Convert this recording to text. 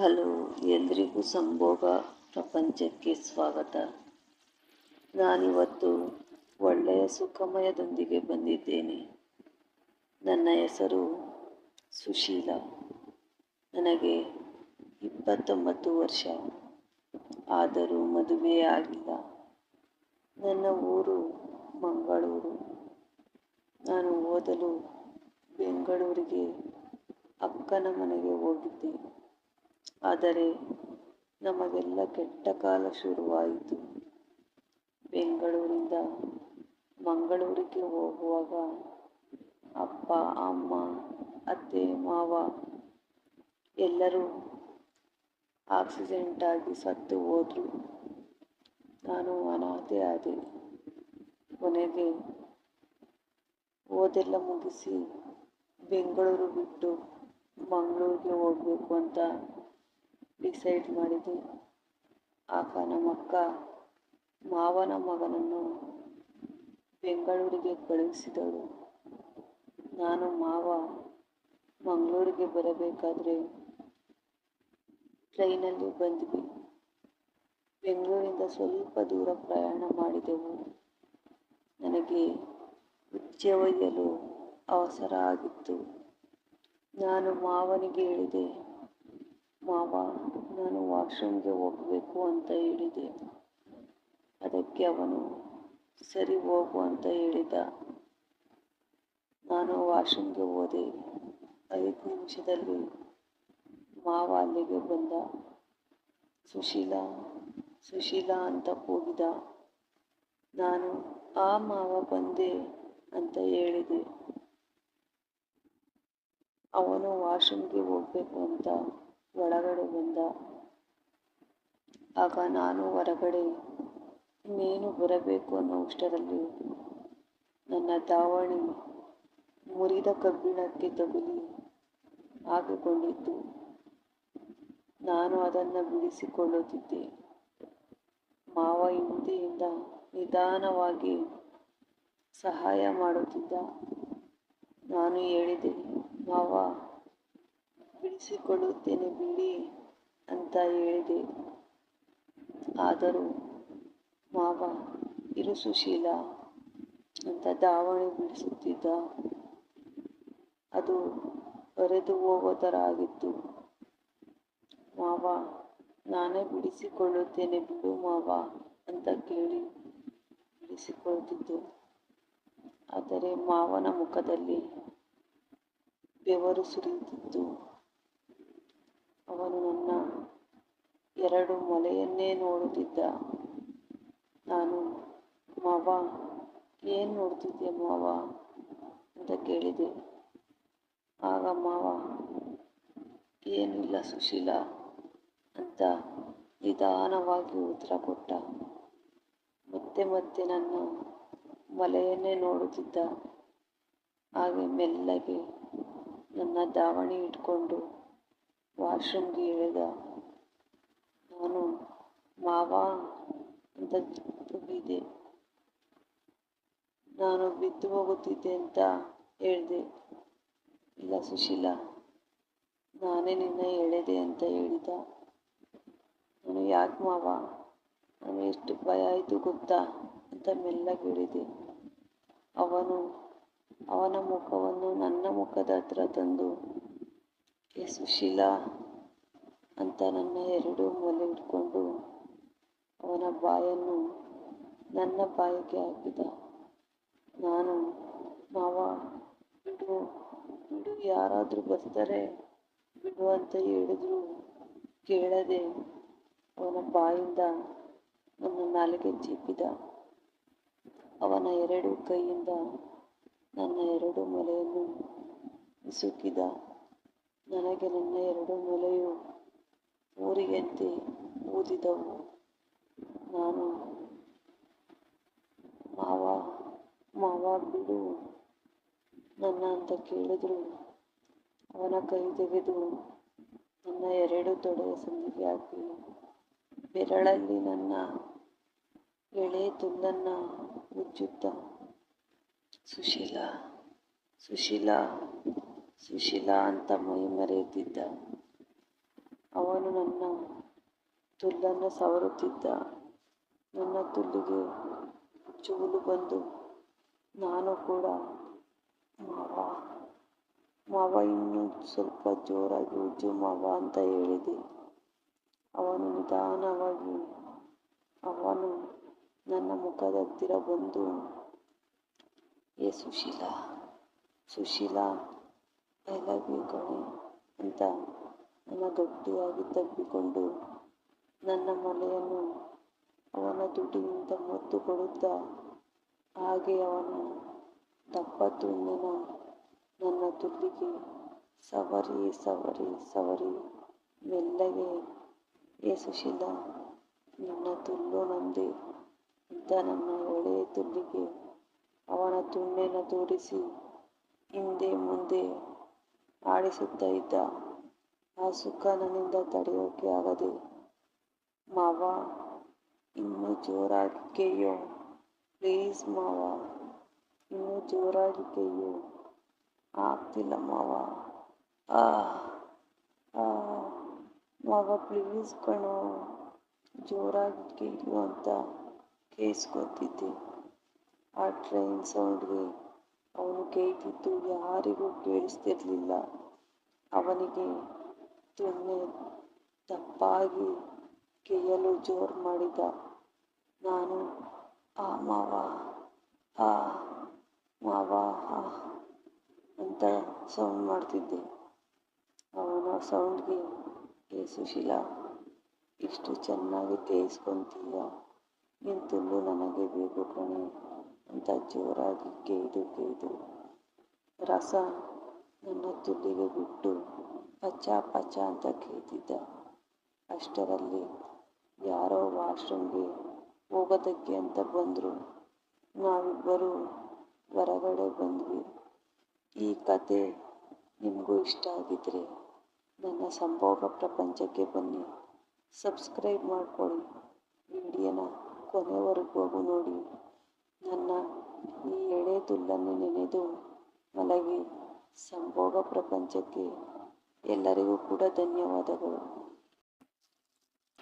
Hello, ಎಲ್ರಿಗೂ ಸಂಭೋಗ ಪ್ರಪಂಚಕ್ಕೆ ಸ್ವಾಗತ. ನಾನಿವತ್ತು ಒಳ್ಳೆಯ ಸುಖಮಯದೊಂದಿಗೆ ಬಂದಿದ್ದೇನೆ. ನನ್ನ ಹೆಸರು ಸುಶೀಲ. ನನಗೆ ಇಪ್ಪತ್ತೊಂಬತ್ತು ವರ್ಷ. ಆದರೂ ಮದುವೆ ಆಗಿಲ್ಲ. ನನ್ನ ಊರು ಮಂಗಳೂರು. ನಾನು ಓದಲು ಬೆಂಗಳೂರಿಗೆ ಅಕ್ಕನ ಮನೆಗೆ ಹೋಗಿದ್ದೆ. ಆದರೆ ನಮಗೆಲ್ಲ ಕೆಟ್ಟ ಕಾಲ ಶುರುವಾಯಿತು. ಬೆಂಗಳೂರಿಂದ ಮಂಗಳೂರಿಗೆ ಹೋಗುವಾಗ ಅಪ್ಪ, ಅಮ್ಮ, ಅತ್ತೆ, ಮಾವ ಎಲ್ಲರೂ ಆಕ್ಸಿಡೆಂಟ್ ಆಗಿ ಸತ್ತು ಹೋದರು. ನಾನು ಅನಾಥೆ ಆದೆ. ಕೊನೆಗೆ ಓದೆಲ್ಲ ಮುಗಿಸಿ ಬೆಂಗಳೂರು ಬಿಟ್ಟು ಮಂಗಳೂರಿಗೆ ಹೋಗಬೇಕು ಅಂತ ಡಿಸೈಡ್ ಮಾಡಿದೆ. ಆಗ ನಮ್ಮಕ್ಕ ಮಾವನ ಮಗನನ್ನು ಬೆಂಗಳೂರಿಗೆ ಕಳುಹಿಸಿದಳು ನಾನು ಮಾವ ಮಂಗಳೂರಿಗೆ ಬರಬೇಕಾದ್ರೆ ಟ್ರೈನಲ್ಲಿ ಬಂದ್ವಿ. ಬೆಂಗಳೂರಿಂದ ಸ್ವಲ್ಪ ದೂರ ಪ್ರಯಾಣ ಮಾಡಿದೆವು. ನನಗೆ ಉಚ್ಚೆ ಒಯ್ಯಲು ಅವಸರ ಆಗಿತ್ತು. ನಾನು ಮಾವನಿಗೆ ಹೇಳಿದೆ ಮಾವ, ನಾನು ವಾಶ್ರೂಮ್ಗೆ ಹೋಗಬೇಕು ಅಂತ ಹೇಳಿದೆ. ಅದಕ್ಕೆ ಅವನು, ಸರಿ ಹೋಗು ಅಂತ ಹೇಳಿದ. ನಾನು ವಾಶ್ರೂಮ್ಗೆ ಹೋದೆ. ಐದು ನಿಮಿಷದಲ್ಲಿ ಮಾವ ಅಲ್ಲಿಗೆ ಬಂದ. ಸುಶೀಲಾ ಸುಶೀಲಾ ಅಂತ ಕೂಗಿದ. ನಾನು, ಆ ಮಾವ ಬಂದೆ ಅಂತ ಹೇಳಿದೆ. ಅವನು ವಾಶ್ರೂಮ್ಗೆ ಹೋಗಬೇಕು ಅಂತ ಒಳಗಡೆ ಬಂದ. ಆಗ ನಾನು ಹೊರಗಡೆ ಇನ್ನೇನು ಬರಬೇಕು ಅನ್ನೋಷ್ಟರಲ್ಲಿ ನನ್ನ ದಾವಣಿ ಮುರಿದ ಕಬ್ಬಿಣಕ್ಕೆ ತಗುಲಿ ಹಾಕಿಕೊಂಡಿತ್ತು ನಾನು ಅದನ್ನು ಬಿಡಿಸಿಕೊಳ್ಳುತ್ತಿದ್ದೆ. ಮಾವ ಹಿಂದೆಯಿಂದ ನಿಧಾನವಾಗಿ ಸಹಾಯ ಮಾಡುತ್ತಿದ್ದ. ನಾನು ಹೇಳಿದೆ, ಮಾವ ಬಿಡಿಸಿಕೊಳ್ಳುತ್ತೇನೆ ಬಿಡಿ ಅಂತ ಹೇಳಿದೆ. ಆದರೂ ಮಾವ, ಇರು ಸುಶೀಲ ಅಂತ ದಾವಣಿ ಬಿಡಿಸುತ್ತಿದ್ದ ಅದು ಬರೆದು ಹೋಗೋ ಆಗಿತ್ತು ಮಾವ, ನಾನೇ ಬಿಡಿಸಿಕೊಳ್ಳುತ್ತೇನೆ ಬಿಡು ಮಾವ ಅಂತ ಕೇಳಿ ಬಿಡಿಸಿಕೊಳ್ಳುತ್ತಿದ್ದೆ. ಆದರೆ ಮಾವನ ಮುಖದಲ್ಲಿ ಬೆವರು ಸುರಿಯುತ್ತಿತ್ತು. ಅವನು ನನ್ನ ಎರಡು ಮೊಲೆಯನ್ನೇ ನೋಡುತ್ತಿದ್ದ. ನಾನು, ಮಾವ, ಏನು ನೋಡ್ತಿದ್ದೆ ಮಾವ? ಅಂತ ಕೇಳಿದೆ. ಆಗ ಮಾವ, ಏನಿಲ್ಲ ಸುಶೀಲ ಅಂತ ನಿಧಾನವಾಗಿ ಉತ್ತರ ಕೊಟ್ಟ. ಮತ್ತೆ ಮತ್ತೆ ನನ್ನ ಮಲೆಯನ್ನೇ ನೋಡುತ್ತಿದ್ದ. ಹಾಗೆ ಮೆಲ್ಲಗೆ ನನ್ನ ದಾವಣಿ ಇಟ್ಕೊಂಡು ವಾಶ್ರೂಮ್ಗೆ ಇಳಿದ ನಾನು ಮಾವ ಅಂತ ತುಂಬಿದೆ ನಾನು ಬಿದ್ದು ಹೋಗುತ್ತಿದ್ದೆ ಅಂತ ಹೇಳಿದೆ. ಇಲ್ಲ ಸುಶೀಲ, ನಾನೇ ನಿನ್ನ ಎಳೆದೆ ಅಂತ ಹೇಳಿದ. ನಾನು ಯಾಕೆ ಮಾವ? ನಾನು ಎಷ್ಟು ಭಯ ಆಯಿತು ಗೊತ್ತಾ? ಅಂತ ಮೆಲ್ಲಗೆ ಹೇಳಿದೆ ಅವನು ಅವನ ಮುಖವನ್ನು ನನ್ನ ಮುಖದ ಹತ್ರ ತಂದು ಸುಶೀಲ ಅಂತ ನನ್ನ ಎರಡು ಮೊಲೆ ಇಟ್ಕೊಂಡು ಅವನ ಬಾಯನ್ನು ನನ್ನ ಬಾಯಿಗೆ ಹಾಕಿದ. ನಾನು, ಮಾವ, ಬಿಡು ಬಿಡು, ಯಾರಾದರೂ ಬರ್ತಾರೆ ಬಿಡು ಅಂತ ಹೇಳಿದ್ರು. ಕೇಳದೆ ಅವನ ಬಾಯಿಂದ ನನ್ನ ನಾಲಿಗೆ ಚೀಪಿದ. ಅವನ ಎರಡು ಕೈಯಿಂದ ನನ್ನ ಎರಡು ಮೊಲೆಯನ್ನು ಇಸುಕಿದ ನನಗೆ ನನ್ನ ಎರಡು ಮೊಲೆಯು ಊರಿಗೆಂತೆ ಊದಿದವು. ನಾನು ಮಾವ ಮಾವ ಬಿಡು, ನನ್ನ ಅಂತ ಕೇಳಿದ್ರು. ಅವನ ಕೈ ತೆಗೆದು ನನ್ನ ಎರಡು ತೊಡೆಯ ಸಂದಿಗೆ ಹಾಕಿ, ಬೆರಳಲ್ಲಿ ನನ್ನ ಎಳೆ ತುಂಡನ್ನು ಉಜ್ಜುತ್ತ, ಸುಶೀಲ ಸುಶೀಲ ಸುಶೀಲ ಅಂತ ಮೈ ಮರೆಯುತ್ತಿದ್ದ. ಅವನು ನನ್ನ ತುಲ್ಲನ್ನು ಸವರುತ್ತಿದ್ದ. ನನ್ನ ತುಲ್ಲಿಗೆ ಚೂಲು ಬಂದು, ನಾನು ಕೂಡ ಮಾವ ಮಾವ ಇನ್ನೂ ಸ್ವಲ್ಪ ಜೋರಾಗಿ ಉಜ್ಜು ಮಾವ ಅಂತ ಹೇಳಿದೆ. ಅವನು ನಿಧಾನವಾಗಿ, ಅವನು ನನ್ನ ಮುಖದ ಹತ್ತಿರ ಬಂದು, ಏ ಸುಶೀಲಾ ಸುಶೀಲಾ ಐ ಲವ್ ಕಣೆ ಅಂತ ನನ್ನ ಗಟ್ಟಿಯಾಗಿ ತಬ್ಬಿಕೊಂಡು ನನ್ನ ಮನೆಯನ್ನು ಅವನ ತುಟಿಯಿಂದ ಮುತ್ತು ಕೊಡುತ್ತಾ ಹಾಗೆ ಅವನು ದಪ್ಪ ತುಂಡಿನ ನನ್ನ ತುಲ್ಲಿಗೆ ಸವರಿ ಸವರಿ ಸವರಿ, ಮೆಲ್ಲಗೆ, ಏ ನನ್ನ ನಿನ್ನ ತುಲ್ಲು ನಂದೆ ಅಂತ ನನ್ನ ಎಳೆ ತುಲ್ಲಿಗೆ ಅವನ ತುಂಡೆನ ತೋರಿಸಿ, ಹಿಂದೆ ಮುಂದೆ ಆಡಿಸುತ್ತಾ ಇದ್ದ. ಆ ಸುಖ ನನ್ನಿಂದ ತಡೆಯೋಕೆ ಆಗದೆ. ಮಾವ, ಇನ್ನೂ ಜೋರಾಗಿ ಪ್ಲೀಸ್ ಮಾವ, ಇನ್ನೂ ಜೋರಾಗಿ ಕೆಯ್ಯೋ ಆಗ್ತಿಲ್ಲ ಮಾವ. ಆ ಮಾವ ಪ್ಲೀಸ್ ಕಣೋ ಜೋರಾಗಿ ಕೇಯೋ ಅಂತ ಕೇಳಿಸ್ಕೊತಿದ್ದೆ ಆ ಟ್ರೈನ್ ಸೌಂಡ್ಗೆ ಅವನು ಕೇಯ್ತಿದ್ದು ಯಾರಿಗೂ ಕೇಳಿಸ್ತಿರ್ಲಿಲ್ಲ. ಅವನಿಗೆ ತುಣ್ಣೆ ತಪ್ಪಾಗಿ ಕೇಳಲು ಜೋರು ಮಾಡಿದ. ನಾನು, ಆ ಮಾವ ಆ ಮಾವ, ಆ ಅಂತ ಸೌಂಡ್ ಮಾಡ್ತಿದ್ದೆ. ಅವನ ಸೌಂಡ್ಗೆ ಏ ಸುಶೀಲಾ, ಇಷ್ಟು ಚೆನ್ನಾಗಿ ತೇಯಿಸ್ಕೊತೀಯ ತುಲ್ಲು ನನಗೆ ಬೇಕು ಕಣೆ. ಅಂತ ಜೋರಾಗಿ ಕೇಯ್ದು ಕೇಯ್ದು ರಸ ನನ್ನ ತುಲ್ಲಿಗೆ ಬಿಟ್ಟು ಪಚ ಪಚ ಅಂತ ಕೇಳ್ತಿದ್ದ ಅಷ್ಟರಲ್ಲಿ ಯಾರೋ ವಾಶ್ರೂಮ್ಗೆ ಹೋಗೋದಕ್ಕೆ ಅಂತ ಬಂದರು. ನಾವಿಬ್ಬರು ಹೊರಗಡೆ ಬಂದ್ವಿ. ಈ ಕತೆ ನಿಮಗೂ ಇಷ್ಟ ಆಗಿದ್ರೆ ನನ್ನ ಸಂಭೋಗ ಪ್ರಪಂಚಕ್ಕೆ ಬನ್ನಿ. ಸಬ್ಸ್ಕ್ರೈಬ್ ಮಾಡ್ಕೊಳ್ಳಿ. ವಿಡಿಯೋನ ಕೊನೆವರೆಗೂ ನೋಡಿ. ನನ್ನ ಈ ಎಳೆ ತುಲ್ಲನ್ನು ನೆನೆದು ಮಲಗಿ ಸಂಭೋಗ ಪ್ರಪಂಚಕ್ಕೆ ಎಲ್ಲರಿಗೂ ಕೂಡ ಧನ್ಯವಾದಗಳು.